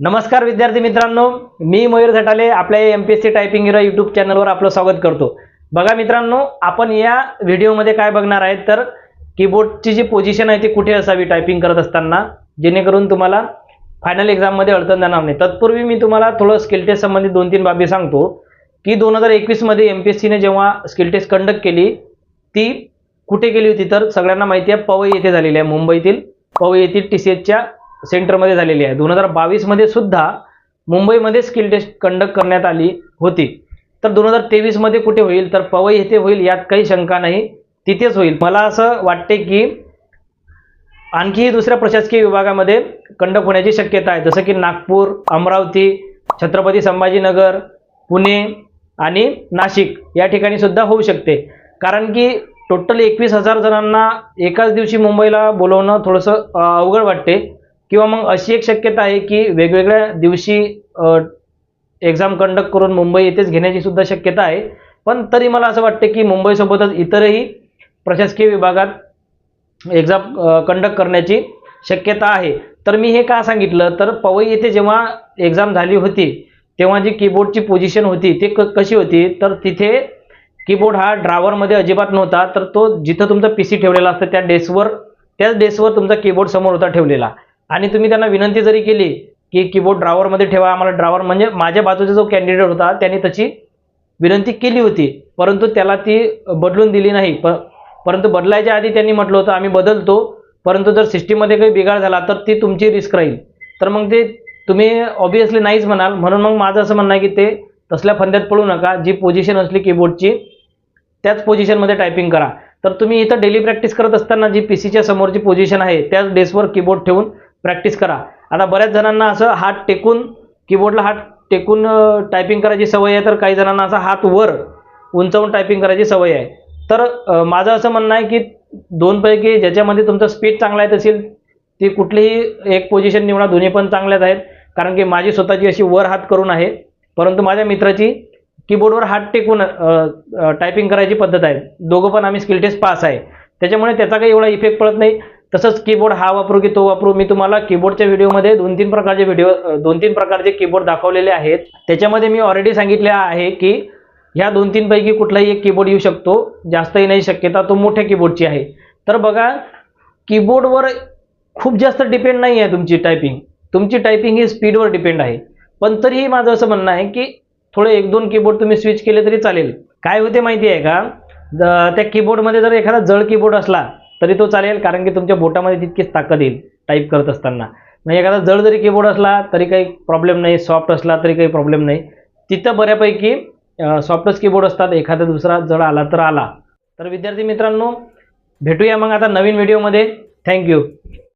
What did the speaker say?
नमस्कार विद्यार्थी मित्रांनो मी मयूर झटाले आपल्या M P S C typing hero YouTube चॅनलवर आपलं स्वागत करतो. बघा मित्रांनो आपण या व्हिडिओमध्ये काय बघणार आहेत तर कीबोर्डची जी पोझिशन आहे ती कुठे असावी टायपिंग करत असताना जेणेकरून तुम्हाला फायनल एक्झाममध्ये अडचण जाणार नाही. तत्पूर्वी मी तुम्हाला थोडं स्किल टेस्ट संबंधित दोन तीन बाबी सांगतो की दोन हजार एकवीसमध्ये एम पी एस सीने जेव्हा स्किल टेस्ट कंडक्ट केली ती कुठे केली होती? तर सगळ्यांना माहिती आहे पवई येथे झालेली आहे मुंबईतील पवई येथील टी सी एचच्या सेंटरमध्ये झालेली आहे. दोन हजार बावीसमध्ये सुद्धा मुंबईमध्ये स्किल टेस्ट कंडक्ट करण्यात आली होती. तर दोन हजार तेवीसमध्ये कुठे होईल? तर पवई येथे होईल यात काही शंका नाही. तिथेच होईल. मला असं वाटते की आणखीही दुसऱ्या प्रशासकीय विभागामध्ये कंडक्ट होण्याची शक्यता आहे. जसं की नागपूर अमरावती छत्रपती संभाजीनगर पुणे आणि नाशिक या ठिकाणी सुद्धा होऊ शकते. कारण की टोटल एकवीस हजार जणांना एकाच दिवशी मुंबईला बोलवणं थोडंसं अवघड वाटते. किंवा मग अशी एक शक्यता आहे की वेगवेगळ्या दिवशी एक्झाम कंडक्ट करून मुंबई येथेच घेण्याची सुद्धा शक्यता आहे. पण तरी मला असं वाटतं की मुंबईसोबतच इतरही प्रशासकीय विभागात एक्झाम कंडक्ट करण्याची शक्यता आहे. तर मी हे का सांगितलं? तर पवई येथे जेव्हा एक्झाम झाली होती तेव्हा जी कीबोर्डची पोझिशन होती ती क कशी होती? तर तिथे कीबोर्ड हा ड्रावरमध्ये अजिबात नव्हता. तर तो जिथं तुमचा पी सी ठेवलेला असतं त्या डेस्कवर त्याच डेस्कवर तुमचा कीबोर्ड समोर होता ठेवलेला. आणि तुम्ही त्यांना विनंती जरी केली की कीबोर्ड ड्रावरमध्ये ठेवा आम्हाला ड्रावर म्हणजे माझ्या बाजूचा जो कॅन्डिडेट होता त्याने तशी विनंती केली होती. परंतु त्याला ती बदलून दिली नाही. प परंतु बदलायच्या आधी त्यांनी म्हटलं होतं आम्ही बदलतो. परंतु जर सिस्टीममध्ये काही बिघाड झाला तर ती तुमची रिस्क राहील. तर मग ते तुम्ही ऑब्विसली नाहीच म्हणाल. म्हणून मग माझं असं म्हणणं आहे की ते तसल्या फंद्यात पडू नका. जी पोझिशन असली कीबोर्डची त्याच पोझिशनमध्ये टायपिंग करा. तर तुम्ही इथं डेली प्रॅक्टिस करत असताना जी पी सीच्या समोरची पोझिशन आहे त्याच डेस्कवर कीबोर्ड ठेवून प्रॅक्टिस करा. आता बऱ्याच जणांना असं हात टेकून कीबोर्डला हात टेकून टायपिंग करायची सवय आहे तर काही जणांना असा हात वर उंचावून टायपिंग करायची सवय आहे. तर माझं असं म्हणणं आहे की दोनपैकी ज्याच्यामध्ये तुमचं स्पीड चांगला येत असेल ती कुठलीही एक पोझिशन निवडा दोन्ही पण चांगल्याच आहेत. कारण की माझी स्वतःची अशी वर हात करून आहे. परंतु माझ्या मित्राची कीबोर्डवर हात टेकून टायपिंग करायची पद्धत आहे. दोघं पण आम्ही स्किल टेस्ट पास आहे. त्याच्यामुळे त्याचा काही एवढा इफेक्ट पडत नाही. तसंच कीबोर्ड हा वापरू की तो वापरू मी तुम्हाला कीबोर्डच्या व्हिडिओमध्ये दोन तीन प्रकारचे व्हिडिओ दोन तीन प्रकारचे कीबोर्ड दाखवलेले आहेत. त्याच्यामध्ये मी ऑलरेडी सांगितले आहे की ह्या दोन तीन पैकी कुठलाही एक कीबोर्ड येऊ शकतो जास्तही नाही शक्यता तो मोठ्या कीबोर्डची आहे. तर बघा कीबोर्डवर खूप जास्त डिपेंड नाही आहे तुमची टायपिंग तुमची टायपिंग ही स्पीडवर डिपेंड आहे. पण तरीही माझं असं म्हणणं आहे की थोडे एक दोन कीबोर्ड तुम्ही स्विच केले तरी चालेल. काय होते माहिती आहे का? त्या कीबोर्डमध्ये जर एखादा जड कीबोर्ड असला तरी तो चालेल कारण की तुमच्या बोटामध्ये तितकीच ताकद येईल टाईप करत असताना. म्हणजे एखादा जड जरी कीबोर्ड असला तरी काही प्रॉब्लेम नाही. सॉफ्ट असला तरी काही प्रॉब्लेम नाही. तिथं बऱ्यापैकी सॉफ्टच कीबोर्ड असतात. एखादा दुसरा जड आला तर आला. तर विद्यार्थी मित्रांनो भेटूया मग आता नवीन व्हिडिओमध्ये थँक्यू